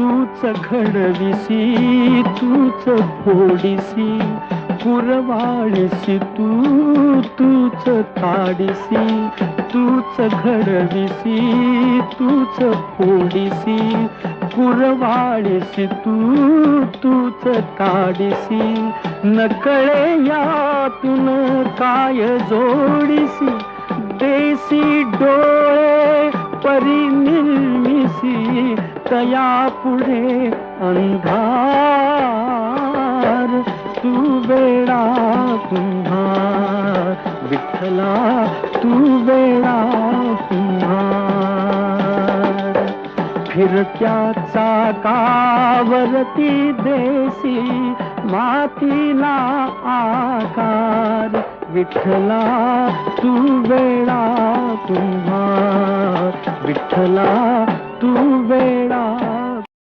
तूच घडविसी तूच फोडिसी पुरवाळीसी तू तूच ताडिसी तूच घडविसी तूच फोडिसी पुरवाळीसी तू तूच ताडिसी नकळे यातून काय जोडिसी देसी डोळे परी तया पुढे अंधार तू वेळा तुम्हा विठ्ठला तू वेळा तुम्हा फिरत्या चाकावरती देसी मातीला आकार विठ्ठला तू वेळा तुम्हा विठ्ठला